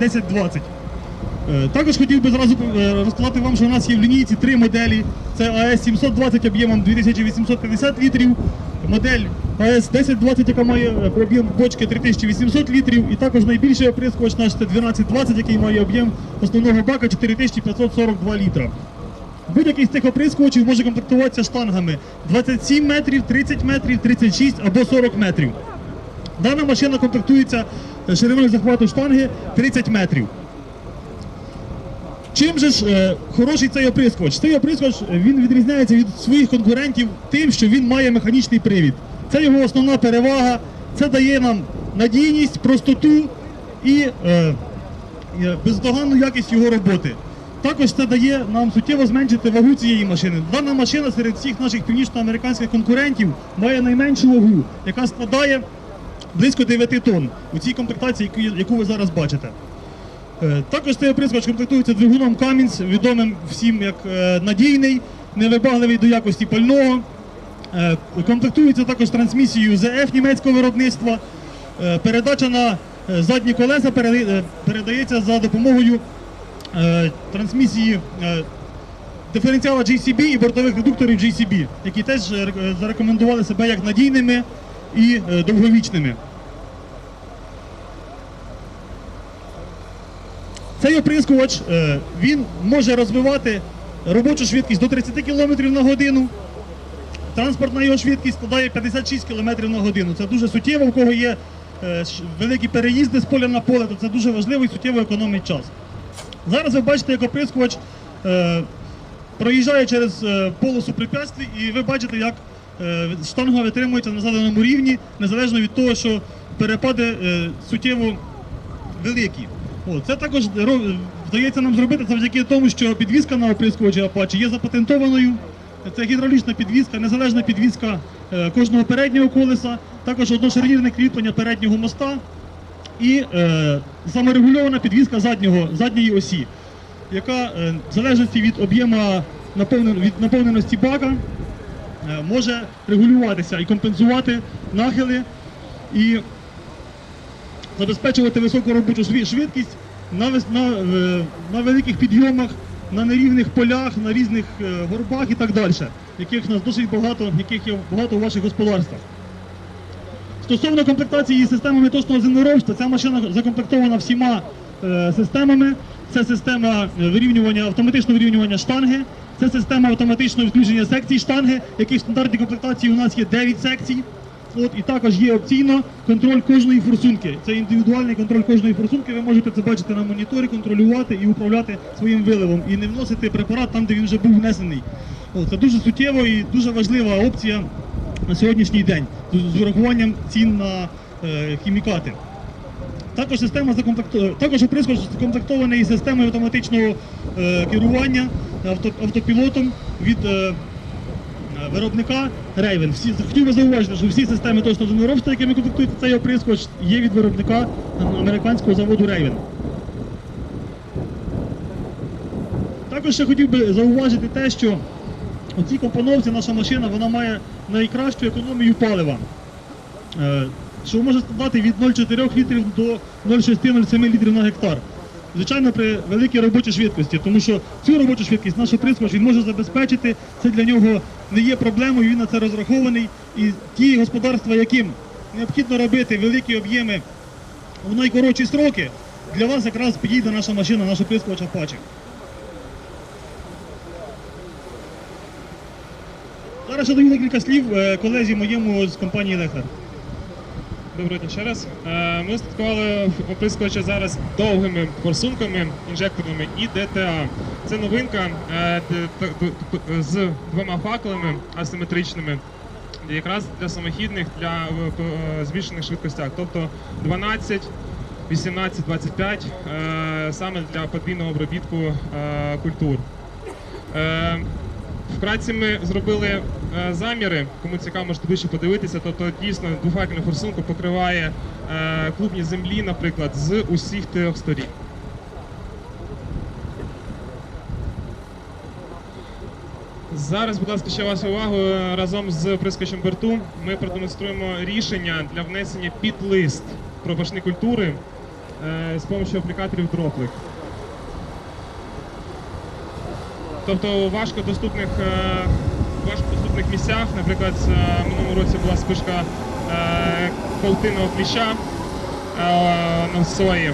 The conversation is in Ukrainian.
1020. Е, Також хотів би зразу е, розказати вам, що у нас є в лінійці три моделі. Це АС 720 об'ємом 2850 літрів, модель АС 1020, яка має е, об'єм бочки 3800 літрів, і також найбільший оприскувач наш це 1220, який має об'єм основного бака 4542 літра. Будь-який з цих оприскувачів може комплектуватися штангами 27 метрів, 30 метрів, 36 або 40 метрів. Дана машина комплектується шириною захвату штанги 30 метрів. Чим же ж е, хороший цей оприскувач? Цей оприскувач е, він відрізняється від своїх конкурентів тим, що він має механічний привід. Це його основна перевага. Це дає нам надійність, простоту і е, бездоганну якість його роботи. Також це дає нам суттєво зменшити вагу цієї машини. Дана машина серед всіх наших північноамериканських конкурентів має найменшу вагу, яка складає близько 9 тонн у цій комплектації, яку- ви зараз бачите. Е, Також цей оприскувач комплектується двигуном Cummins, відомим всім як е, надійний, невибагливий до якості пального. Е, Комплектується також трансмісією ZF німецького виробництва. Передача на задні колеса передається за допомогою трансмісії диференціала JCB і бортових редукторів JCB, які теж рек- зарекомендували себе як надійними і е, довговічними. Цей оприскувач е, він може розвивати робочу швидкість до 30 км на годину. Транспортна його швидкість складає 56 км на годину. Це дуже суттєво, у кого є е, великі переїзди з поля на поле, то це дуже важливо і суттєво економить час. Зараз ви бачите, як оприскувач проїжджає через полосу препятствий, і ви бачите, як штанга витримується на заданому рівні, незалежно від того, що перепади е, суттєво великі. О, це також вдається нам зробити завдяки тому, що підвізка на оприскувачі Apache є запатентованою. Це гідравлічна підвізка, незалежна підвізка е, кожного переднього колеса, також одношарнірне кріплення переднього моста і е, саморегульована підвізка заднього, задньої осі, яка е, в залежності від об'єму наповненості бака е, може регулюватися і компенсувати нахили і забезпечувати високу робочу швидкість на, на, е, на великих підйомах, на нерівних полях, на різних е, горбах і так далі, яких у нас досить багато, яких є багато у ваших господарствах. Стосовно комплектації системами точного землеробства, ця машина закомплектована всіма е, системами. Це система вирівнювання, автоматичного вирівнювання штанги, це система автоматичного відключення секцій штанги, яких в стандартній комплектації у нас є 9 секцій. От, і також є опційно контроль кожної форсунки. Це індивідуальний контроль кожної форсунки. Ви можете це бачити на моніторі, контролювати і управляти своїм виливом, і не вносити препарат там, де він вже був внесений. От, це дуже суттєво і дуже важлива опція на сьогоднішній день з урахуванням цін на е, хімікати. Також система закомплекту... також оприскувач закомплектований системою автоматичного е, керування авто... автопілотом від е, е, виробника Raven. Всі хотів би зауважити, що всі системи точного землеробства, якими комплектується цей оприскувач, є від виробника е, американського заводу Raven. Також ще хотів би зауважити те, що у цій компоновці наша машина вона має найкращу економію палива. Що може складати від 0,4 літрів до 0,6-0,7 літрів на гектар. Звичайно, при великій робочій швидкості, тому що цю робочу швидкість наш оприскувач він може забезпечити. Це для нього не є проблемою, він на це розрахований. І ті господарства, яким необхідно робити великі об'єми в найкоротші сроки, для вас якраз підійде наша машина, наш оприскувач Apache. Зараз ще даю декілька слів е, колезі моєму з компанії Лехар. Доброго дня ще раз. Е, Ми устаткували оприскувача зараз довгими форсунками інжекторними і ДТА. Це новинка е, з двома факелами асиметричними, якраз для самохідних, для е, збільшених швидкостях. Тобто 12, 18, 25 е, саме для подвійного обробітку культур. Вкратці ми зробили е, заміри, кому цікаво, можете ближче подивитися. Тобто дійсно двофакельну форсунку покриває е, клубні землі, наприклад, з усіх трьох сторін. Зараз, будь ласка, ще вашу увагу е, разом з прискочем борту ми продемонструємо рішення для внесення під лист пропашні культури з допомогою аплікаторів Droplet. Тобто у важкодоступних, е, важкодоступних місцях, наприклад, е, минулому році була спишка колтиного паутинного кліща е, на сої.